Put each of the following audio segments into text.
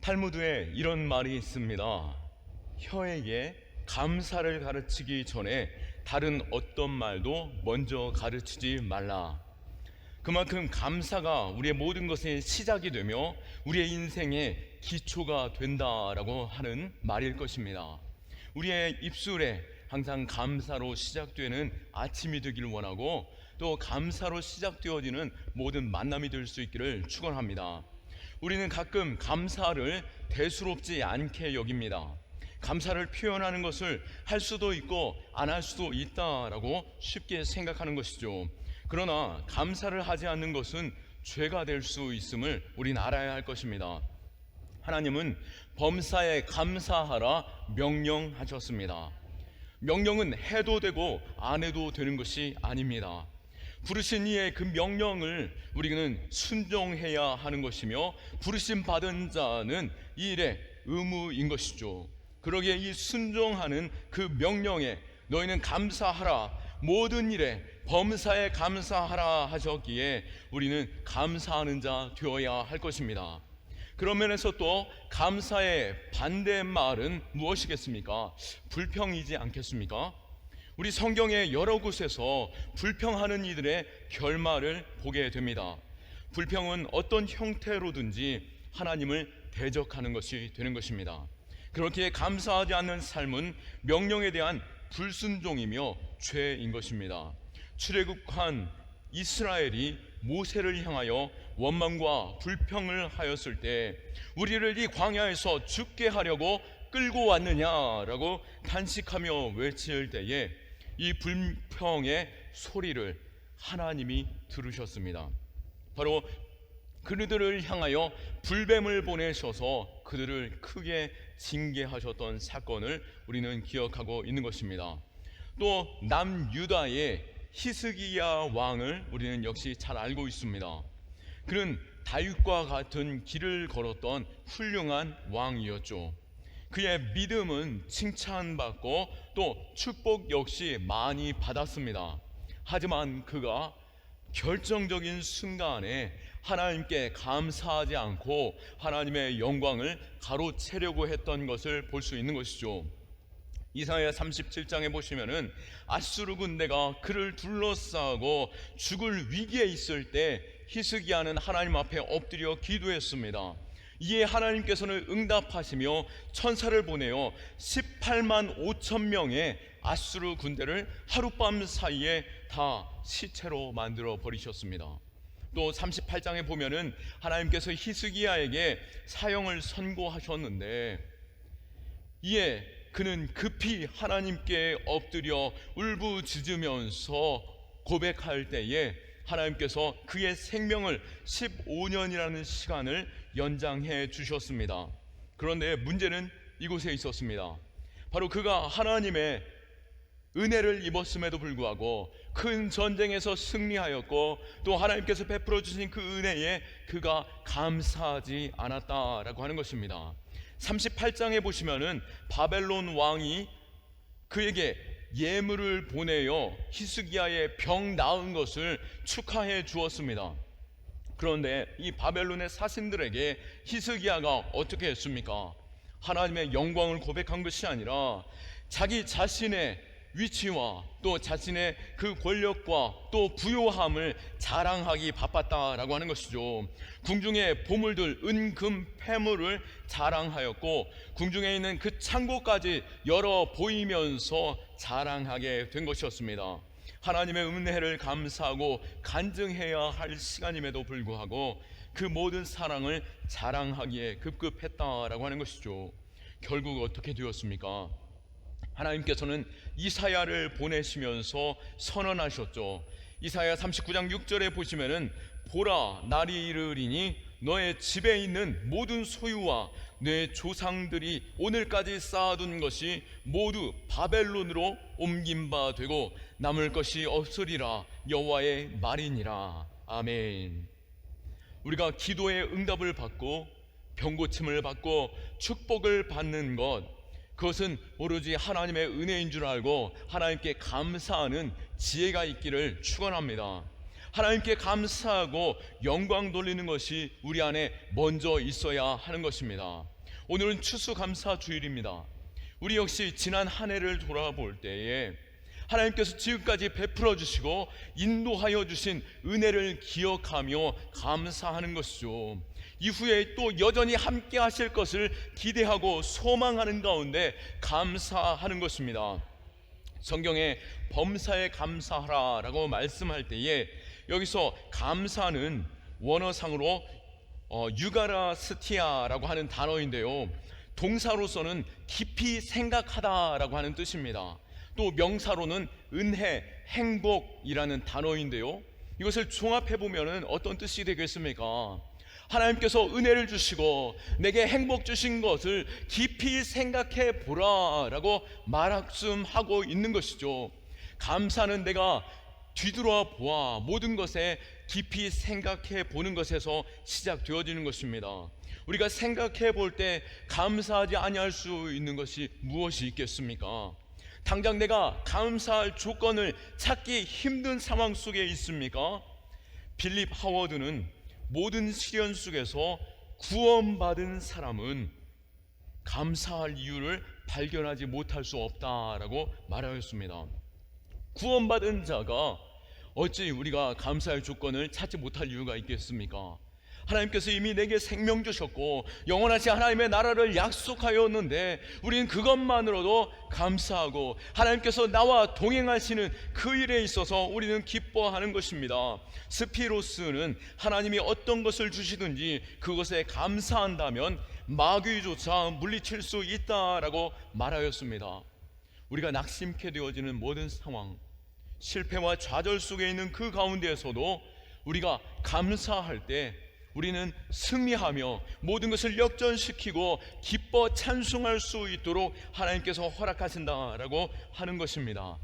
탈무드에 이런 말이 있습니다. 혀에게 감사를 가르치기 전에 다른 어떤 말도 먼저 가르치지 말라. 그만큼 감사가 우리의 모든 것의 시작이 되며 우리의 인생의 기초가 된다라고 하는 말일 것입니다. 우리의 입술에 항상 감사로 시작되는 아침이 되기를 원하고 또 감사로 시작되어지는 모든 만남이 될 수 있기를 축원합니다. 우리는 가끔 감사를 대수롭지 않게 여깁니다. 감사를 표현하는 것을 할 수도 있고 안 할 수도 있다라고 쉽게 생각하는 것이죠. 그러나 감사를 하지 않는 것은 죄가 될 수 있음을 우리는 알아야 할 것입니다. 하나님은 범사에 감사하라 명령하셨습니다. 명령은 해도 되고 안 해도 되는 것이 아닙니다. 부르신 이의 그 명령을 우리는 순종해야 하는 것이며 부르심 받은 자는 이 일의 의무인 것이죠. 그러기에 이 순종하는 그 명령에 너희는 감사하라 모든 일에 범사에 감사하라 하셨기에 우리는 감사하는 자 되어야 할 것입니다. 그런 면에서 또 감사의 반대 말은 무엇이겠습니까? 불평이지 않겠습니까? 우리 성경의 여러 곳에서 불평하는 이들의 결말을 보게 됩니다. 불평은 어떤 형태로든지 하나님을 대적하는 것이 되는 것입니다. 그렇게 감사하지 않는 삶은 명령에 대한 불순종이며 죄인 것입니다. 출애굽한 이스라엘이 모세를 향하여 원망과 불평을 하였을 때 우리를 이 광야에서 죽게 하려고 끌고 왔느냐라고 탄식하며 외칠 때에 이 불평의 소리를 하나님이 들으셨습니다. 바로 그들을 향하여 불뱀을 보내셔서 그들을 크게 징계하셨던 사건을 우리는 기억하고 있는 것입니다. 또 남유다의 히스기야 왕을 우리는 역시 잘 알고 있습니다. 그는 다윗과 같은 길을 걸었던 훌륭한 왕이었죠. 그의 믿음은 칭찬받고 또 축복 역시 많이 받았습니다. 하지만 그가 결정적인 순간에 하나님께 감사하지 않고 하나님의 영광을 가로채려고 했던 것을 볼 수 있는 것이죠. 이사야 37장에 보시면은 아수르 군대가 그를 둘러싸고 죽을 위기에 있을 때 히스기야는 하나님 앞에 엎드려 기도했습니다. 이에 하나님께서는 응답하시며 천사를 보내어 18만 5천 명의 아수르 군대를 하룻밤 사이에 다 시체로 만들어 버리셨습니다. 또 38장에 보면은 하나님께서 히스기야에게 사형을 선고하셨는데 이에 그는 급히 하나님께 엎드려 울부짖으면서 고백할 때에 하나님께서 그의 생명을 15년이라는 시간을 연장해 주셨습니다. 그런데 문제는 이곳에 있었습니다. 바로 그가 하나님의 은혜를 입었음에도 불구하고 큰 전쟁에서 승리하였고 또 하나님께서 베풀어 주신 그 은혜에 그가 감사하지 않았다라고 하는 것입니다. 38장에 보시면은 바벨론 왕이 그에게 예물을 보내어 히스기야의 병 나은 것을 축하해 주었습니다. 그런데 이 바벨론의 사신들에게 히스기야가 어떻게 했습니까? 하나님의 영광을 고백한 것이 아니라 자기 자신의 위치와 또 자신의 그 권력과 또 부요함을 자랑하기 바빴다라고 하는 것이죠. 궁중의 보물들 은금 패물을 자랑하였고 궁중에 있는 그 창고까지 열어 보이면서 자랑하게 된 것이었습니다. 하나님의 은혜를 감사하고 간증해야 할 시간임에도 불구하고 그 모든 사랑을 자랑하기에 급급했다라고 하는 것이죠. 결국 어떻게 되었습니까? 하나님께서는 이사야를 보내시면서 선언하셨죠. 이사야 39장 6절에 보시면은 보라 날이 이르리니 너의 집에 있는 모든 소유와 내 조상들이 오늘까지 쌓아둔 것이 모두 바벨론으로 옮긴 바 되고 남을 것이 없으리라 여호와의 말이니라 아멘. 우리가 기도의 응답을 받고 병고침을 받고 축복을 받는 것 그것은 오로지 하나님의 은혜인 줄 알고 하나님께 감사하는 지혜가 있기를 축원합니다. 하나님께 감사하고 영광 돌리는 것이 우리 안에 먼저 있어야 하는 것입니다. 오늘은 추수감사 주일입니다. 우리 역시 지난 한 해를 돌아볼 때에 하나님께서 지금까지 베풀어 주시고 인도하여 주신 은혜를 기억하며 감사하는 것이죠. 이후에 또 여전히 함께 하실 것을 기대하고 소망하는 가운데 감사하는 것입니다. 성경에 범사에 감사하라라고 말씀할 때에 여기서 감사는 원어상으로 어, 유가라스티아라고 하는 단어인데요. 동사로서는 깊이 생각하다라고 하는 뜻입니다. 또 명사로는 은혜, 행복이라는 단어인데요. 이것을 종합해 보면은 어떤 뜻이 되겠습니까? 하나님께서 은혜를 주시고 내게 행복 주신 것을 깊이 생각해 보라라고 말씀하고 있는 것이죠. 감사는 내가 뒤돌아 보아 모든 것에 깊이 생각해 보는 것에서 시작되어지는 것입니다. 우리가 생각해 볼 때 감사하지 아니할 수 있는 것이 무엇이 있겠습니까? 당장 내가 감사할 조건을 찾기 힘든 상황 속에 있습니까? 빌립 하워드는 모든 시련 속에서 구원받은 사람은 감사할 이유를 발견하지 못할 수 없다라고 말하였습니다. 구원받은 자가 어찌 우리가 감사할 조건을 찾지 못할 이유가 있겠습니까? 하나님께서 이미 내게 생명 주셨고 영원하신 하나님의 나라를 약속하였는데 우리는 그것만으로도 감사하고 하나님께서 나와 동행하시는 그 일에 있어서 우리는 기뻐하는 것입니다. 스피로스는 하나님이 어떤 것을 주시든지 그것에 감사한다면 마귀조차 물리칠 수 있다라고 말하였습니다. 우리가 낙심케 되어지는 모든 상황, 실패와 좌절 속에 있는 그 가운데에서도 우리가 감사할 때 우리는 승리하며 모든 것을 역전시키고 기뻐 찬송할 수 있도록 하나님께서 허락하신다라고 하는 것입니다.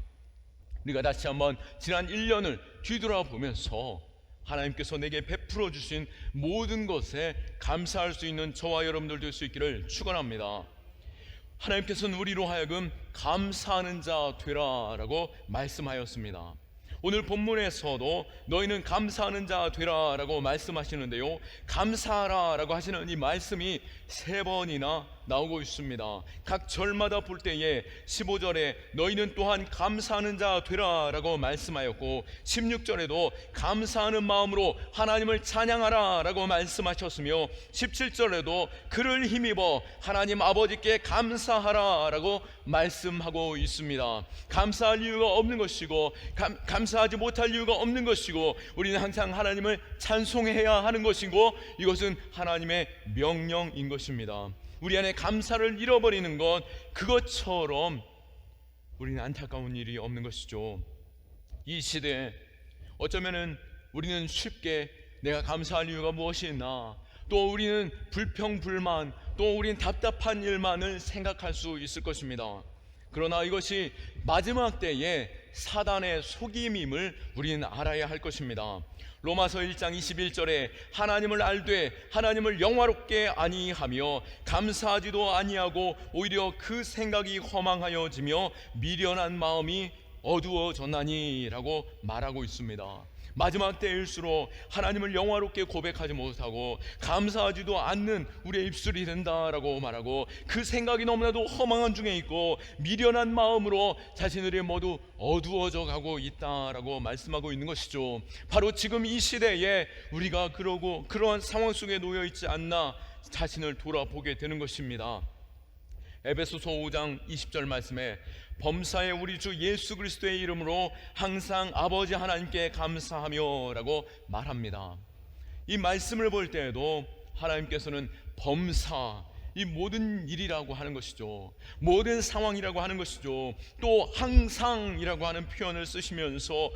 우리가 다시 한번 지난 1년을 뒤돌아보면서 하나님께서 내게 베풀어 주신 모든 것에 감사할 수 있는 저와 여러분들 될 수 있기를 축원합니다. 하나님께서는 우리로 하여금 감사하는 자 되라라고 말씀하였습니다. 오늘 본문에서도 너희는 감사하는 자 되라라고 말씀하시는데요. 감사하라라고 하시는 이 말씀이 세 번이나 나오고 있습니다. 각 절마다 볼 때에 15절에 너희는 또한 감사하는 자 되라라고 말씀하였고 16절에도 감사하는 마음으로 하나님을 찬양하라라고 말씀하셨으며 17절에도 그를 힘입어 하나님 아버지께 감사하라라고 말씀하고 있습니다. 감사할 이유가 없는 것이고 감, 감사하지 못할 이유가 없는 것이고 우리는 항상 하나님을 찬송해야 하는 것이고 이것은 하나님의 명령인 것 입니다. 우리 안에 감사를 잃어버리는 것 그것처럼 우리는 안타까운 일이 없는 것이죠. 이 시대에 어쩌면은 우리는 쉽게 내가 감사할 이유가 무엇이 있나 또 우리는 불평불만 또 우리는 답답한 일만을 생각할 수 있을 것입니다. 그러나 이것이 마지막 때에 사단의 속임임을 우리는 알아야 할 것입니다. 로마서 1장 21절에 하나님을 알되 하나님을 영화롭게 아니하며 감사하지도 아니하고 오히려 그 생각이 허망하여지며 미련한 마음이 어두워졌나니라고 말하고 있습니다. 마지막 때일수록 하나님을 영화롭게 고백하지 못하고 감사하지도 않는 우리의 입술이 된다라고 말하고 그 생각이 너무나도 허망한 중에 있고 미련한 마음으로 자신들이 모두 어두워져 가고 있다라고 말씀하고 있는 것이죠. 바로 지금 이 시대에 우리가 그러고 그러한 상황 속에 놓여 있지 않나 자신을 돌아보게 되는 것입니다. 에베소서 5장 20절 말씀에 범사에 우리 주 예수 그리스도의 이름으로 항상 아버지 하나님께 감사하며라고 말합니다. 이 말씀을 볼 때에도 하나님께서는 범사 이 모든 일이라고 하는 것이죠. 모든 상황이라고 하는 것이죠. 또 항상이라고 하는 표현을 쓰시면서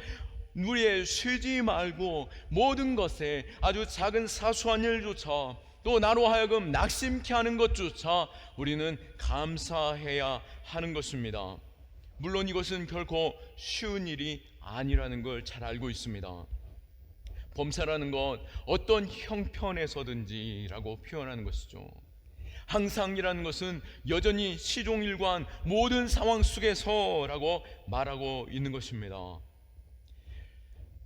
우리의 쉬지 말고 모든 것에 아주 작은 사소한 일조차 또 나로 하여금 낙심케 하는 것조차 우리는 감사해야 하는 것입니다. 물론 이것은 결코 쉬운 일이 아니라는 걸 잘 알고 있습니다. 범사라는 것 어떤 형편에서든지라고 표현하는 것이죠. 항상이라는 것은 여전히 시종일관 모든 상황 속에서라고 말하고 있는 것입니다.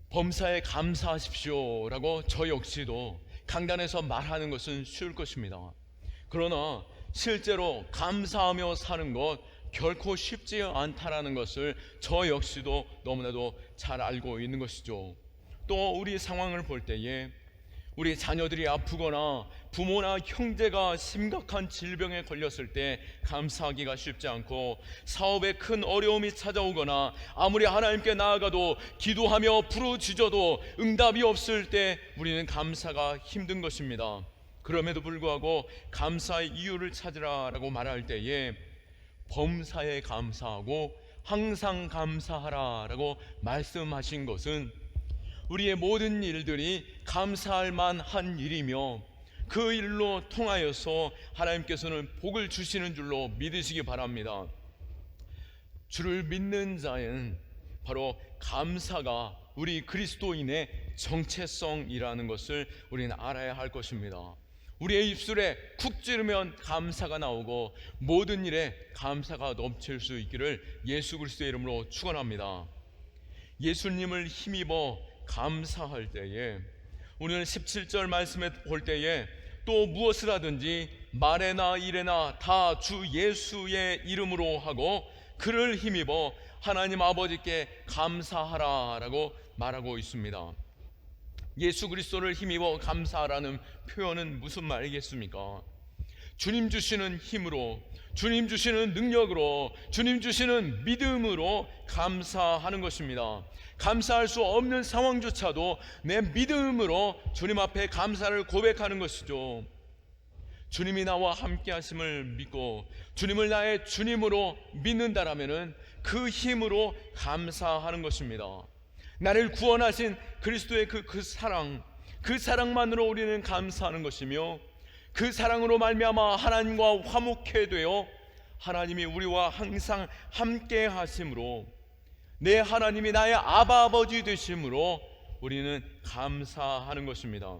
범사에 감사하십시오라고 저 역시도 강단에서 말하는 것은 쉬울 것입니다. 그러나 실제로 감사하며 사는 것 결코 쉽지 않다라는 것을 저 역시도 너무나도 잘 알고 있는 것이죠. 또 우리 상황을 볼 때에 우리 자녀들이 아프거나 부모나 형제가 심각한 질병에 걸렸을 때 감사하기가 쉽지 않고 사업에 큰 어려움이 찾아오거나 아무리 하나님께 나아가도 기도하며 부르짖어도 응답이 없을 때 우리는 감사가 힘든 것입니다. 그럼에도 불구하고 감사의 이유를 찾으라라고 말할 때에 범사에 감사하고 항상 감사하라라고 말씀하신 것은 우리의 모든 일들이 감사할 만한 일이며 그 일로 통하여서 하나님께서는 복을 주시는 줄로 믿으시기 바랍니다. 주를 믿는 자는 바로 감사가 우리 그리스도인의 정체성이라는 것을 우리는 알아야 할 것입니다. 우리의 입술에 쿡 찌르면 감사가 나오고 모든 일에 감사가 넘칠 수 있기를 예수 그리스도의 이름으로 축원합니다. 예수님을 힘입어 감사할 때에 우리는 17절 말씀에 볼 때에 또 무엇을 하든지 말에나 일에나 다 주 예수의 이름으로 하고 그를 힘입어 하나님 아버지께 감사하라라고 말하고 있습니다. 예수 그리스도를 힘입어 감사하라는 표현은 무슨 말이겠습니까? 주님 주시는 힘으로 주님 주시는 능력으로 주님 주시는 믿음으로 감사하는 것입니다. 감사할 수 없는 상황조차도 내 믿음으로 주님 앞에 감사를 고백하는 것이죠. 주님이 나와 함께 하심을 믿고 주님을 나의 주님으로 믿는다라면은 그 힘으로 감사하는 것입니다. 나를 구원하신 그리스도의 그, 그 사랑, 그 사랑만으로 우리는 감사하는 것이며 그 사랑으로 말미암아 하나님과 화목해 되어 하나님이 우리와 항상 함께 하심으로 내 하나님이 나의 아바 아버지 되심으로 우리는 감사하는 것입니다.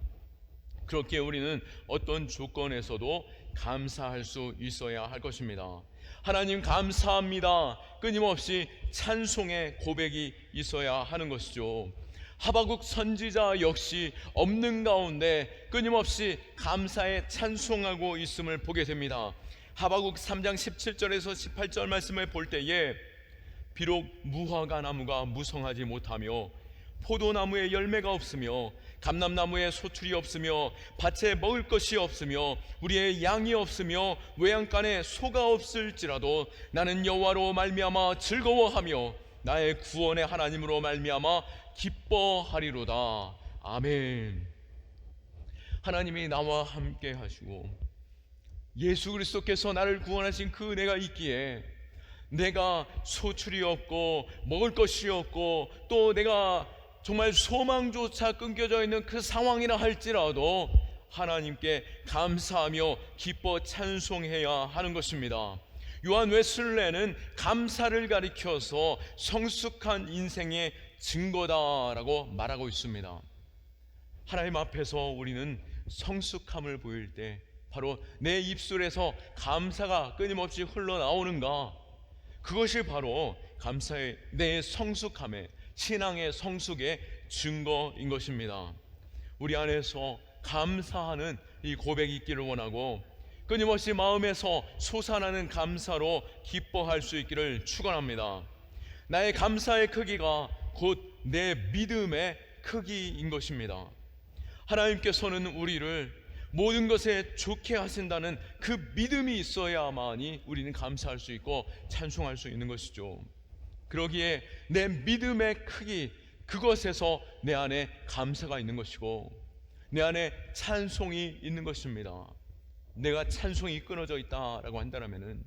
그렇게 우리는 어떤 조건에서도 감사할 수 있어야 할 것입니다. 하나님 감사합니다. 끊임없이 찬송의 고백이 있어야 하는 것이죠. 하바국 선지자 역시 없는 가운데 끊임없이 감사에 찬송하고 있음을 보게 됩니다. 하바국 3장 17절에서 18절 말씀을 볼 때에 비록 무화과 나무가 무성하지 못하며 포도나무에 열매가 없으며 감람나무에 소출이 없으며 밭에 먹을 것이 없으며 우리의 양이 없으며 외양간에 소가 없을지라도 나는 여호와로 말미암아 즐거워하며 나의 구원의 하나님으로 말미암아 기뻐하리로다. 아멘. 하나님이 나와 함께 하시고 예수 그리스도께서 나를 구원하신 그 은혜가 있기에 내가 소출이 없고 먹을 것이 없고 또 내가 정말 소망조차 끊겨져 있는 그 상황이라 할지라도 하나님께 감사하며 기뻐 찬송해야 하는 것입니다. 요한 웨슬레는 감사를 가리켜서 성숙한 인생의 증거다라고 말하고 있습니다. 하나님 앞에서 우리는 성숙함을 보일 때 바로 내 입술에서 감사가 끊임없이 흘러나오는가 그것이 바로 감사의 내 성숙함의 신앙의 성숙의 증거인 것입니다. 우리 안에서 감사하는 이 고백이 있기를 원하고 끊임없이 마음에서 솟아나는 감사로 기뻐할 수 있기를 축원합니다. 나의 감사의 크기가 곧 내 믿음의 크기인 것입니다. 하나님께서는 우리를 모든 것에 좋게 하신다는 그 믿음이 있어야만이 우리는 감사할 수 있고 찬송할 수 있는 것이죠. 그러기에 내 믿음의 크기 그것에서 내 안에 감사가 있는 것이고 내 안에 찬송이 있는 것입니다. 내가 찬송이 끊어져 있다라고 한다면은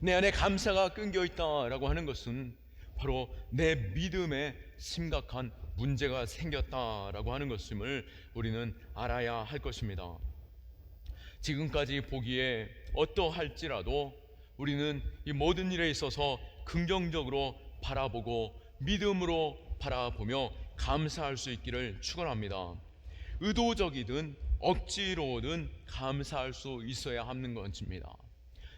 내 안에 감사가 끊겨 있다라고 하는 것은 바로 내 믿음에 심각한 문제가 생겼다라고 하는 것임을 우리는 알아야 할 것입니다. 지금까지 보기에 어떠할지라도 우리는 이 모든 일에 있어서 긍정적으로 바라보고 믿음으로 바라보며 감사할 수 있기를 축원합니다. 의도적이든 억지로든 감사할 수 있어야 하는 것입니다.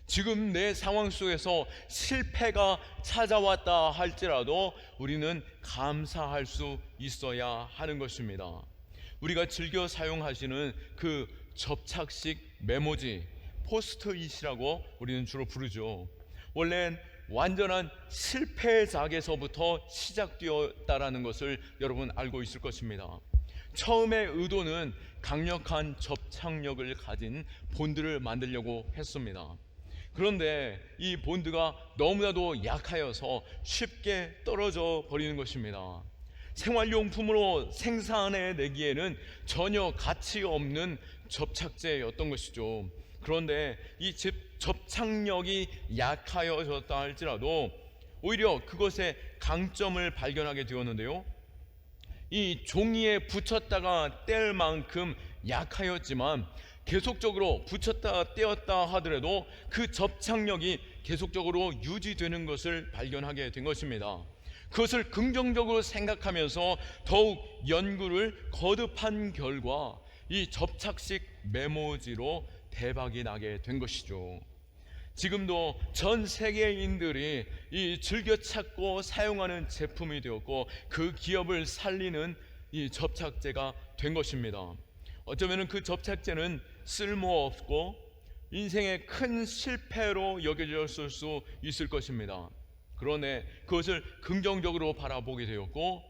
지금 내 상황 속에서 실패가 찾아왔다 할지라도 우리는 감사할 수 있어야 하는 것입니다. 우리가 즐겨 사용하시는 그 접착식 메모지 포스트잇이라고 우리는 주로 부르죠. 원래는 완전한 실패작에서부터 시작되었다라는 것을 여러분 알고 있을 것입니다. 처음의 의도는 강력한 접착력을 가진 본드를 만들려고 했습니다. 그런데 이 본드가 너무나도 약하여서 쉽게 떨어져 버리는 것입니다. 생활용품으로 생산해 내기에는 전혀 가치 없는 접착제였던 것이죠. 그런데 이 접- 접착력이 약하여졌다 할지라도 오히려 그것의 강점을 발견하게 되었는데요. 이 종이에 붙였다가 뗄 만큼 약하였지만 계속적으로 붙였다 떼었다 하더라도 그 접착력이 계속적으로 유지되는 것을 발견하게 된 것입니다. 그것을 긍정적으로 생각하면서 더욱 연구를 거듭한 결과 이 접착식 메모지로 대박이 나게 된 것이죠. 지금도 전 세계인들이 이 즐겨 찾고 사용하는 제품이 되었고 그 기업을 살리는 이 접착제가 된 것입니다. 어쩌면 그 접착제는 쓸모없고 인생의 큰 실패로 여겨졌을 수 있을 것입니다. 그러나 그것을 긍정적으로 바라보게 되었고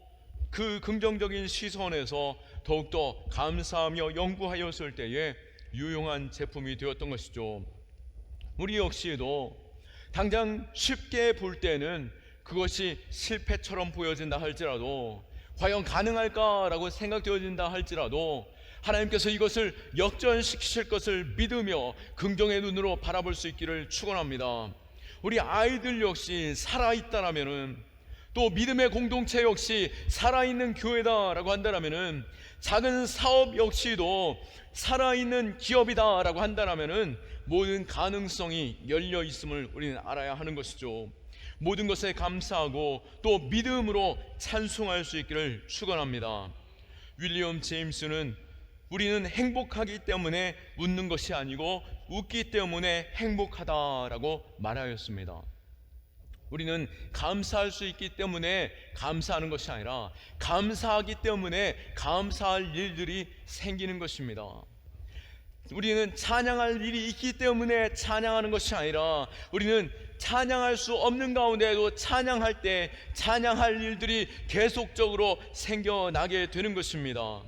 그 긍정적인 시선에서 더욱더 감사하며 연구하였을 때에 유용한 제품이 되었던 것이죠. 우리 역시도 당장 쉽게 볼 때는 그것이 실패처럼 보여진다 할지라도 과연 가능할까라고 생각되어진다 할지라도 하나님께서 이것을 역전시키실 것을 믿으며 긍정의 눈으로 바라볼 수 있기를 축원합니다. 우리 아이들 역시 살아 있다라면은 또 믿음의 공동체 역시 살아있는 교회다라고 한다라면은 작은 사업 역시도 살아있는 기업이다라고 한다라면은 모든 가능성이 열려 있음을 우리는 알아야 하는 것이죠. 모든 것에 감사하고 또 믿음으로 찬송할 수 있기를 축원합니다. 윌리엄 제임스는 우리는 행복하기 때문에 웃는 것이 아니고 웃기 때문에 행복하다라고 말하였습니다. 우리는 감사할 수 있기 때문에 감사하는 것이 아니라 감사하기 때문에 감사할 일들이 생기는 것입니다. 우리는 찬양할 일이 있기 때문에 찬양하는 것이 아니라 우리는 찬양할 수 없는 가운데에도 찬양할 때 찬양할 일들이 계속적으로 생겨나게 되는 것입니다.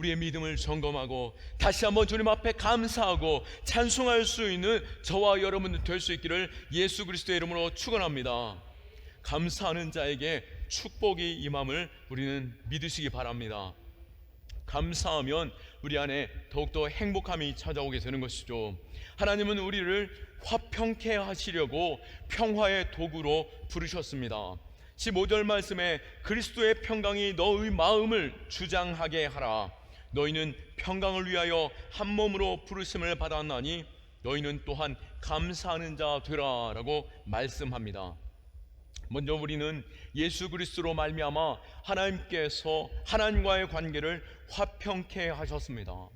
우리의 믿음을 점검하고 다시 한번 주님 앞에 감사하고 찬송할 수 있는 저와 여러분 될수 있기를 예수 그리스도의 이름으로 축원합니다. 감사하는 자에게 축복이 임함을 우리는 믿으시기 바랍니다. 감사하면 우리 안에 더욱더 행복함이 찾아오게 되는 것이죠. 하나님은 우리를 화평케 하시려고 평화의 도구로 부르셨습니다. 15절 말씀에 그리스도의 평강이 너의 마음을 주장하게 하라. 너희는 평강을 위하여 한 몸으로 부르심을 받았나니 너희는 또한 감사하는 자 되라라고 말씀합니다. 먼저 우리는 예수 그리스도로 말미암아 하나님께서 하나님과의 관계를 화평케 하셨습니다.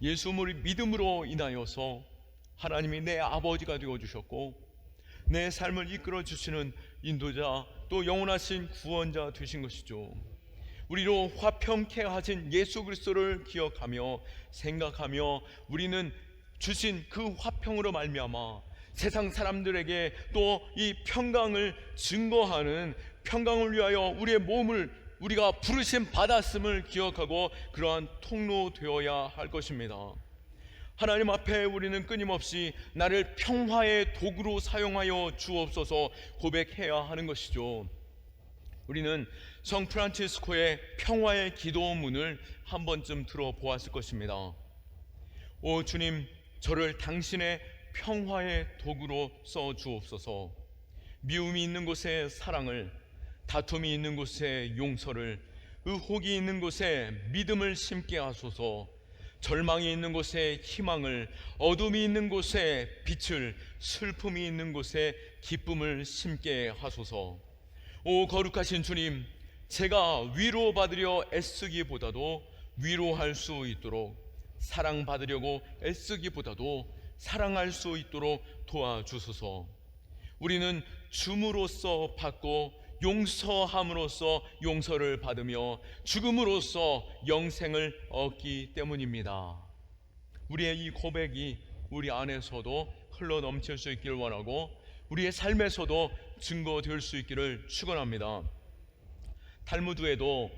예수를 믿음으로 인하여서 하나님이 내 아버지가 되어 주셨고 내 삶을 이끌어 주시는 인도자 또 영원하신 구원자 되신 것이죠. 우리로 화평케 하신 예수 그리스도를 기억하며 생각하며 우리는 주신 그 화평으로 말미암아 세상 사람들에게 또 이 평강을 증거하는 평강을 위하여 우리의 몸을 우리가 부르심 받았음을 기억하고 그러한 통로 되어야 할 것입니다. 하나님 앞에 우리는 끊임없이 나를 평화의 도구로 사용하여 주옵소서 고백해야 하는 것이죠. 우리는 성 프란치스코의 평화의 기도문을 한 번쯤 들어보았을 것입니다. 오 주님, 저를 당신의 평화의 도구로 써 주옵소서. 미움이 있는 곳에 사랑을, 다툼이 있는 곳에 용서를, 의혹이 있는 곳에 믿음을 심게 하소서. 절망이 있는 곳에 희망을, 어둠이 있는 곳에 빛을, 슬픔이 있는 곳에 기쁨을 심게 하소서. 오 거룩하신 주님, 제가 위로받으려 애쓰기보다도 위로할 수 있도록 사랑받으려고 애쓰기보다도 사랑할 수 있도록 도와주소서. 우리는 줌으로써 받고 용서함으로써 용서를 받으며 죽음으로써 영생을 얻기 때문입니다. 우리의 이 고백이 우리 안에서도 흘러 넘칠 수 있기를 원하고 우리의 삶에서도 증거될 수 있기를 축원합니다. 탈무드에도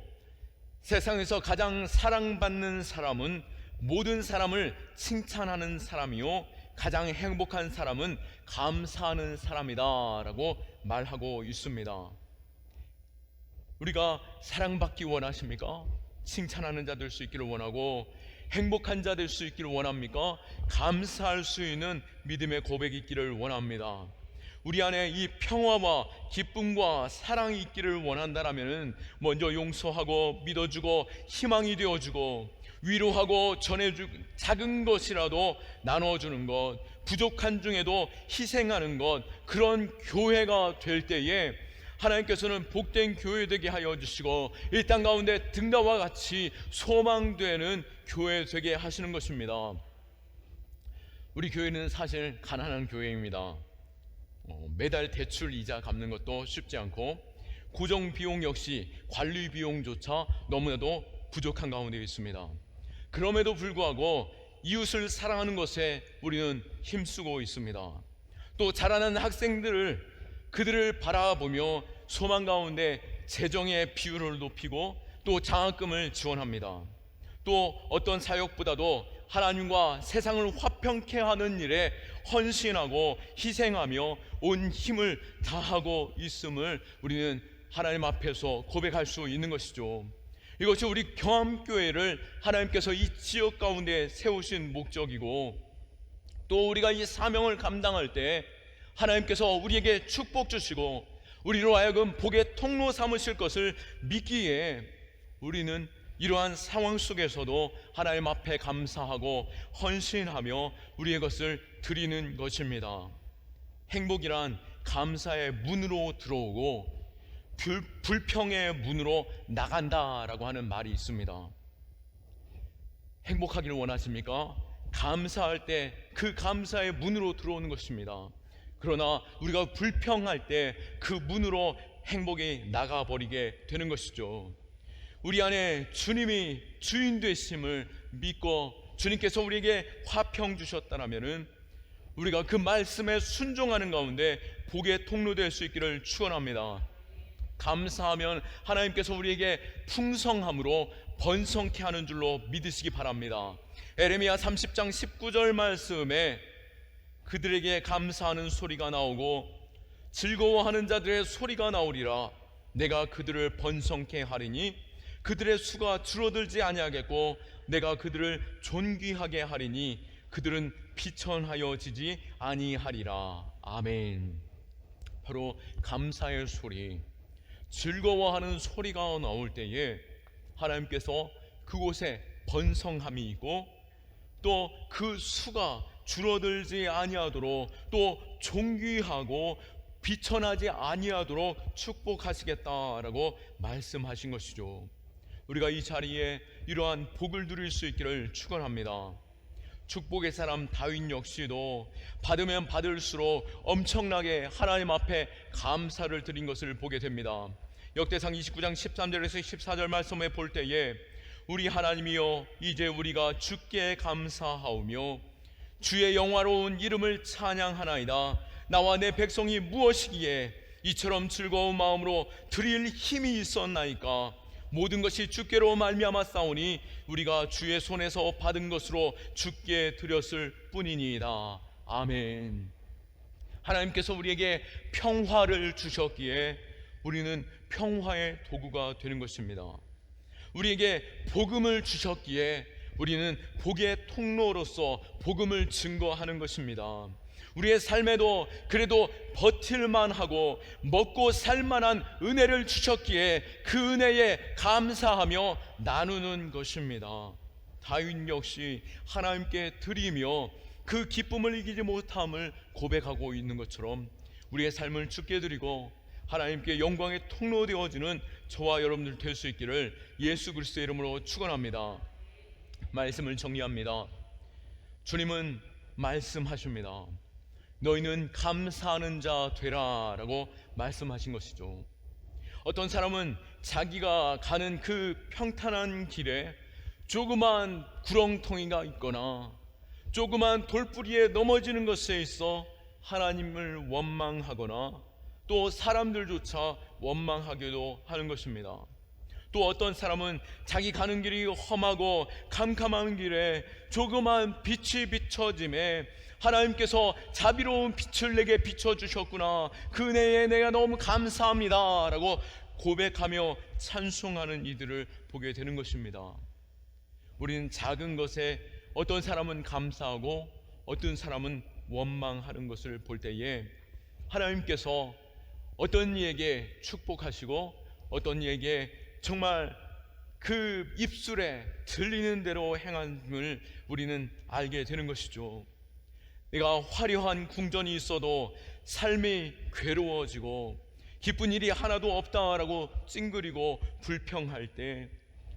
세상에서 가장 사랑받는 사람은 모든 사람을 칭찬하는 사람이요 가장 행복한 사람은 감사하는 사람이다라고 말하고 있습니다. 우리가 사랑받기 원하십니까? 칭찬하는 자 될 수 있기를 원하고 행복한 자 될 수 있기를 원합니까? 감사할 수 있는 믿음의 고백이 있기를 원합니다. 우리 안에 이 평화와 기쁨과 사랑이 있기를 원한다라면 먼저 용서하고 믿어주고 희망이 되어주고 위로하고 전해주 작은 것이라도 나눠주는 것 부족한 중에도 희생하는 것 그런 교회가 될 때에 하나님께서는 복된 교회 되게 하여 주시고 이땅 가운데 등다와 같이 소망되는 교회 되게 하시는 것입니다. 우리 교회는 사실 가난한 교회입니다. 어, 매달 대출 이자 갚는 것도 쉽지 않고 고정 비용 역시 관리 비용조차 너무나도 부족한 가운데 있습니다. 그럼에도 불구하고 이웃을 사랑하는 것에 우리는 힘쓰고 있습니다. 또 자라는 학생들을 그들을 바라보며 소망 가운데 재정의 비율을 높이고 또 장학금을 지원합니다. 또 어떤 사역보다도 하나님과 세상을 화평케 하는 일에 헌신하고 희생하며 온 힘을 다하고 있음을 우리는 하나님 앞에서 고백할 수 있는 것이죠. 이것이 우리 경암교회를 하나님께서 이 지역 가운데 세우신 목적이고 또 우리가 이 사명을 감당할 때 하나님께서 우리에게 축복 주시고 우리로 하여금 복의 통로 삼으실 것을 믿기에 우리는 이러한 상황 속에서도 하나님 앞에 감사하고 헌신하며 우리의 것을 드리는 것입니다. 행복이란 감사의 문으로 들어오고 불, 불평의 문으로 나간다라고 하는 말이 있습니다. 행복하기를 원하십니까? 감사할 때 그 감사의 문으로 들어오는 것입니다. 그러나 우리가 불평할 때 그 문으로 행복이 나가버리게 되는 것이죠. 우리 안에 주님이 주인 되심을 믿고 주님께서 우리에게 화평 주셨다라면은 우리가 그 말씀에 순종하는 가운데 복의 통로 될 수 있기를 축원합니다. 감사하면 하나님께서 우리에게 풍성함으로 번성케 하는 줄로 믿으시기 바랍니다. 에레미야 30장 19절 말씀에 그들에게 감사하는 소리가 나오고 즐거워하는 자들의 소리가 나오리라 내가 그들을 번성케 하리니 그들의 수가 줄어들지 아니하겠고 내가 그들을 존귀하게 하리니 그들은 비천하여지지 아니하리라. 아멘. 바로 감사의 소리. 즐거워하는 소리가 나올 때에 하나님께서 그곳에 번성함이 있고 또 그 수가 줄어들지 아니하도록 또 존귀하고 비천하지 아니하도록 축복하시겠다라고 말씀하신 것이죠. 우리가 이 자리에 이러한 복을 누릴 수 있기를 축원합니다. 축복의 사람 다윗 역시도 받으면 받을수록 엄청나게 하나님 앞에 감사를 드린 것을 보게 됩니다. 역대상 29장 13절에서 14절 말씀에 볼 때에 우리 하나님이여 이제 우리가 주께 감사하오며 주의 영화로운 이름을 찬양하나이다 나와 내 백성이 무엇이기에 이처럼 즐거운 마음으로 드릴 힘이 있었나이까 모든 것이 주께로 말미암아 싸우니 우리가 주의 손에서 받은 것으로 주께 드렸을 뿐이니이다 아멘 하나님께서 우리에게 평화를 주셨기에 우리는 평화의 도구가 되는 것입니다. 우리에게 복음을 주셨기에 우리는 복의 통로로서 복음을 증거하는 것입니다. 우리의 삶에도 그래도 버틸만 하고 먹고 살만한 은혜를 주셨기에 그 은혜에 감사하며 나누는 것입니다. 다윈 역시 하나님께 드리며 그 기쁨을 이기지 못함을 고백하고 있는 것처럼 우리의 삶을 죽게 드리고 하나님께 영광의 통로 되어지는 저와 여러분들 될 수 있기를 예수 그리스도의 이름으로 축원합니다. 말씀을 정리합니다. 주님은 말씀하십니다. 너희는 감사하는 자 되라라고 말씀하신 것이죠. 어떤 사람은 자기가 가는 그 평탄한 길에 조그만 구렁텅이가 있거나 조그만 돌뿌리에 넘어지는 것에 있어 하나님을 원망하거나 또 사람들조차 원망하기도 하는 것입니다. 또 어떤 사람은 자기 가는 길이 험하고 캄캄한 길에 조그만 빛이 비춰짐에 하나님께서 자비로운 빛을 내게 비춰 주셨구나. 그 은혜에 내가 너무 감사합니다 라고 고백하며 찬송하는 이들을 보게 되는 것입니다. 우리는 작은 것에 어떤 사람은 감사하고 어떤 사람은 원망하는 것을 볼 때에 하나님께서 어떤 이에게 축복하시고 어떤 이에게 정말 그 입술에 들리는 대로 행함을 우리는 알게 되는 것이죠. 내가 화려한 궁전이 있어도 삶이 괴로워지고 기쁜 일이 하나도 없다라고 찡그리고 불평할 때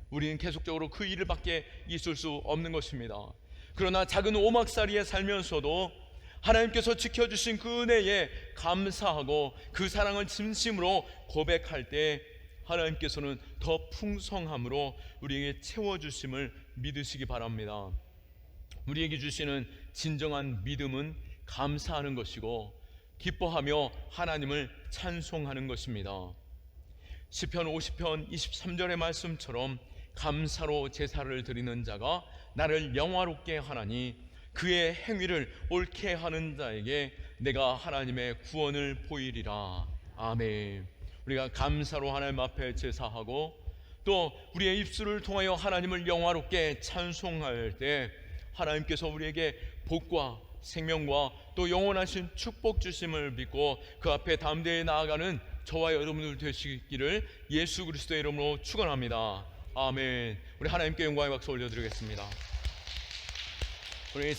우리는 계속적으로 그 일을 밖에 있을 수 없는 것입니다. 그러나 작은 오막살이에 살면서도 하나님께서 지켜주신 그 은혜에 감사하고 그 사랑을 진심으로 고백할 때 하나님께서는 더 풍성함으로 우리에게 채워주심을 믿으시기 바랍니다. 우리에게 주시는 진정한 믿음은 감사하는 것이고 기뻐하며 하나님을 찬송하는 것입니다. 시편 50편 23절의 말씀처럼 감사로 제사를 드리는 자가 나를 영화롭게 하나니 그의 행위를 옳게 하는 자에게 내가 하나님의 구원을 보이리라. 아멘. 우리가 감사로 하나님 앞에 제사하고 또 우리의 입술을 통하여 하나님을 영화롭게 찬송할 때 하나님께서 우리에게 복과 생명과 또 영원하신 축복 주심을 믿고 그 앞에 담대히 나아가는 저와 여러분들 되시기를 예수 그리스도의 이름으로 축원합니다. 아멘. 우리 하나님께 영광의 박수 올려드리겠습니다. 우리